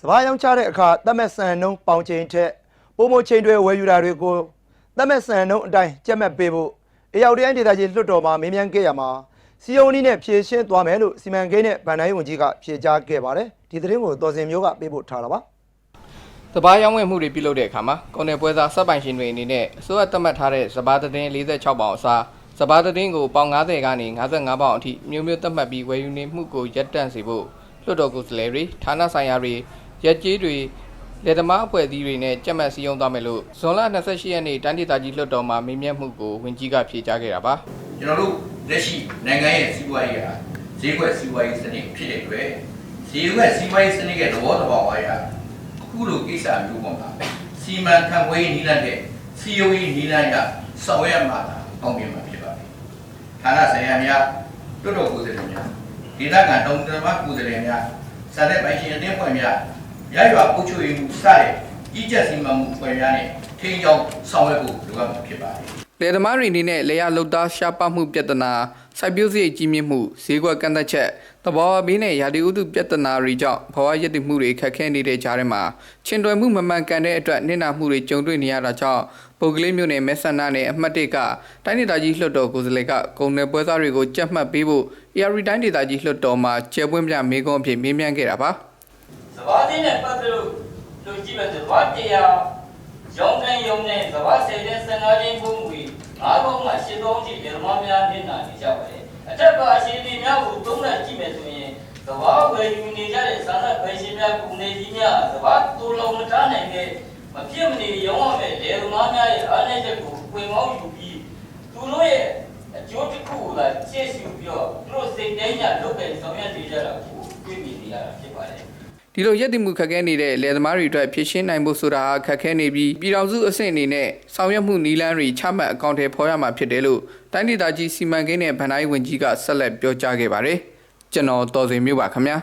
စပားရောင်းချတဲ့အခါတတ်မဲ့ဆန်နှုံးပေါင်ချိန်ထက်ပုံမချိန်တွေဝယ်ယူတာတွေကိုတတ်မဲ့ဆန်နှုံးအတိုင်းကြက်မှတ်ပေးဖို့အေရောက်တိုင်းဒေသကြီးလွှတ်တော်မှာမေးမြန်းခဲ့ရမှာစီယုံနီးနဲ့ဖြည့်ရှင်းသွားမယ်လို့စီမံကိန်းနဲ့ဗန်တိုင်းဝန်ကြီးကဖြေကြားခဲ့ပါတယ်ဒီသတင်းကိုတော်စင်မျိုးကပေးပို့ထားတာပါစပားရောင်းဝယ်မှုတွေပြုလုပ်တဲ့အခါမှာကုန်တယ်ပွဲစားစက်ပိုင်ရှင်တွေအနေနဲ့အစိုးရသတ်မှတ်ထားတဲ့စပားသတင်း46ပေါင်အစားစပားသတင်းကိုပေါင်90ကနေ55ပေါင်အထိမျိုးမျိုးသတ်မှတ်ပြီးဝယ်ယူနေမှုကိုရပ်တန့်စေဖို့လွှတ်တော်ကိုယ်စားလှယ်တွေဌာနဆိုင်ရာတွေ ရက်ကျေးတွေလက်သမားအဖွဲ့အစည်းတွေနဲ့ကြက်မှတ်စည်းရုံးသွားမယ်လို့ဇွန်လ28ရက်နေ့တန်းဒေသကြီးလွှတ်တော်မှာမေးမြန်းမှုကိုဝန်ကြီးကဖြေကြားခဲ့တာပါကျွန်တော်တို့လက်ရှိနိုင်ငံရဲ့စီးပွားရေးကဈေးကွက်စီးပွားရေးစနစ်ဖြစ်တဲ့အတွက်ဈေးကွက်စီးပွားရေးစနစ်ရဲ့သဘောတဘာဝအရအခုလိုကိစ္စမျိုးပေါ်မှာစီမံခန့်ခွဲရေးနည်းလမ်းတဲ့စီယိုရေးနည်းလမ်းရဆောင်ရွက်မှာအောင်မြင်မှာဖြစ်ပါတယ်။ဌာနဆိုင်ရာများတွတ်တော်ကိုယ်စားလှယ်များဒေသခံတောင်တမကိုယ်စားလှယ်များစာတဲ့ပိုင်ရှင်အသင်းဖွဲ့များ ရရွာအုပ်ချုပ်ရေးမှုစတဲ့ကြီးကြပ်စီမံမှုဖွဲ့များနဲ့ထိန်းချုပ်ဆောင်ရွက်ဖို့လိုအပ်မှာဖြစ်ပါတယ်။လယ်သမားတွေအနေနဲ့လေယာလုတ်သားရှားပမှုပြဿနာစိုက်ပျိုးစရိတ်ကြီးမြင့်မှုဈေးကွက်ကန့်သက်ချက်သဘောဘေးနဲ့ရာသီဥတုပြဿနာတွေကြောင့်ဘဝရည်တည်မှုတွေခက်ခဲနေတဲ့ကြားထဲမှာချင်းတွယ်မှုမမှန်ကန်တဲ့အတွက်နစ်နာမှုတွေကြုံတွေ့နေရတာကြောင့်ပုဂ္ဂလိမျိုးနဲ့မဲဆန္ဒနဲ့အမှတ်၁ကတိုင်းဒေသကြီးလွှတ်တော်ကိုယ်စားလှယ်ကကုန်နယ်ပွဲစားတွေကိုကြက်မှတ်ပေးဖို့ AR တိုင်းဒေသကြီးလွှတ်တော်မှာကျယ်ပွင့်ပြမေကွန်အဖြစ်မေးမြန်းခဲ့တာပါ စဘာတင်းနဲ့ပတ်သက်လို့လူကြည့်မယ်ဆိုစဘာတရားရောင်းတဲ့ယုံနဲ့စဘာဆယ်တဲ့15ချင်းပုံဝေငါးပုံမှာရှင်းသုံးကြည့်ဓမ္မများမျက်နှာနေကြပါတယ်အထက်ပါအရှင်ဒီများကိုသုံးလိုက်ကြည့်မယ်ဆိုရင်စဘာဝယ်ယူနေကြတဲ့ဆန္ဒဗေရှင်များကုနေကြီးများစဘာတူလုံးမထားနိုင်တဲ့မပြည့်မနေရောင်းရမယ်လေဓမ္မများရဲ့အားနည်းချက်ကိုဝင်မောင်းယူပြီးသူတို့ရဲ့အကျိုးတစ်ခုကိုလာရှေ့ရှုပြီးတော့သူတို့စိတ်တိုင်းညာလုပ်တဲ့ဆောင်ရွက်နေကြတာကိုတွေ့မြင်နေရတာဖြစ်ပါတယ် ဒီလိုရည်တည်မှုခက်ခဲနေတဲ့လယ်သမားတွေအတွက်ဖြည့်ရှင်းနိုင်ဖို့ဆိုတာခက်ခဲနေပြီးပြည်တော်စုအဆင့်အနေနဲ့ဆောင်ရွက်မှုနည်းလမ်းတွေချမှတ်အကောင့်ထဲဖော်ရမှာဖြစ်တယ်လို့တိုင်းဒေသကြီးစီမံကိန်းနဲ့ဗန်တိုင်းဝန်ကြီးကဆက်လက်ပြောကြားခဲ့ပါတယ်ကျွန်တော်တော်စင်မျိုးပါခင်ဗျာ